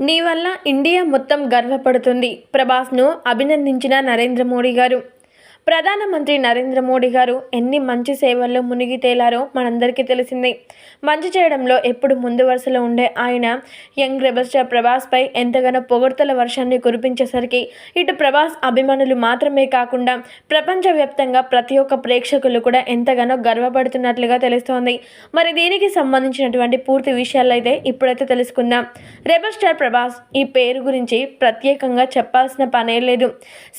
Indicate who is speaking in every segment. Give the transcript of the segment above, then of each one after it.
Speaker 1: నీ వల్ల ఇండియా మొత్తం గర్వపడుతుంది. ప్రభాస్ను అభినందించిన నరేంద్ర మోడీ గారు. ప్రధానమంత్రి నరేంద్ర మోడీ గారు ఎన్ని మంచి సేవల్లో మునిగి తేలారో మనందరికీ తెలిసిందే. మంచి చేయడంలో ఎప్పుడు ముందు వరుసలో ఉండే ఆయన యంగ్ రెబల్ స్టార్ ప్రభాస్పై ఎంతగానో పొగడ్తల వర్షాన్ని కురిపించేసరికి ఇటు ప్రభాస్ అభిమానులు మాత్రమే కాకుండా ప్రపంచవ్యాప్తంగా ప్రతి ఒక్క ప్రేక్షకులు కూడా ఎంతగానో గర్వపడుతున్నట్లుగా తెలుస్తోంది. మరి దీనికి సంబంధించినటువంటి పూర్తి విషయాలు అయితే ఇప్పుడైతే తెలుసుకుందాం. రెబల్ స్టార్ ప్రభాస్ ఈ పేరు గురించి ప్రత్యేకంగా చెప్పాల్సిన పనే లేదు.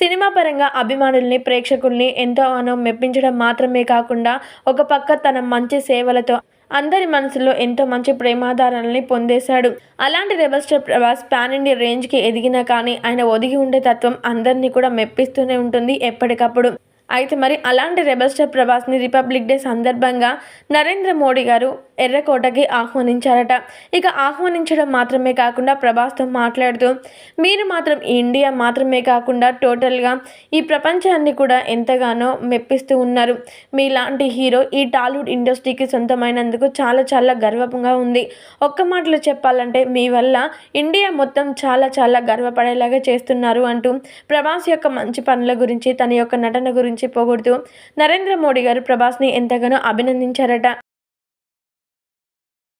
Speaker 1: సినిమా పరంగా అభిమానుల్ని ప్రేక్షకుల్ని ఎంతగానో మెప్పించడం మాత్రమే కాకుండా ఒక పక్క తన మంచి సేవలతో అందరి మనసులో ఎంతో మంచి ప్రేమాధారాలని పొందేశాడు. అలాంటి rebel star Prabhas pan India రేంజ్కి ఎదిగినా కానీ ఆయన ఒదిగి ఉండే తత్వం అందరినీ కూడా మెప్పిస్తూనే ఉంటుంది ఎప్పటికప్పుడు. అయితే మరి అలాంటి రెబల్ స్టార్ ప్రభాస్ని రిపబ్లిక్ డే సందర్భంగా నరేంద్ర మోడీ గారు ఎర్రకోటకి ఆహ్వానించారట. ఇక ఆహ్వానించడం మాత్రమే కాకుండా ప్రభాస్తో మాట్లాడుతూ మీరు మాత్రం ఇండియా మాత్రమే కాకుండా టోటల్గా ఈ ప్రపంచాన్ని కూడా ఎంతగానో మెప్పిస్తూ ఉన్నారు. మీలాంటి హీరో ఈ టాలీవుడ్ ఇండస్ట్రీకి సొంతమైనందుకు చాలా చాలా గర్వంగా ఉంది. ఒక్క మాటలో చెప్పాలంటే మీ వల్ల ఇండియా మొత్తం చాలా చాలా గర్వపడేలాగా చేస్తున్నారు అంటూ ప్రభాస్ యొక్క మంచి పనుల గురించి తన యొక్క నటన గురించి పొగుడుతూ నరేంద్ర మోడీ గారు ప్రభాస్ని ఎంతగానో అభినందించారట.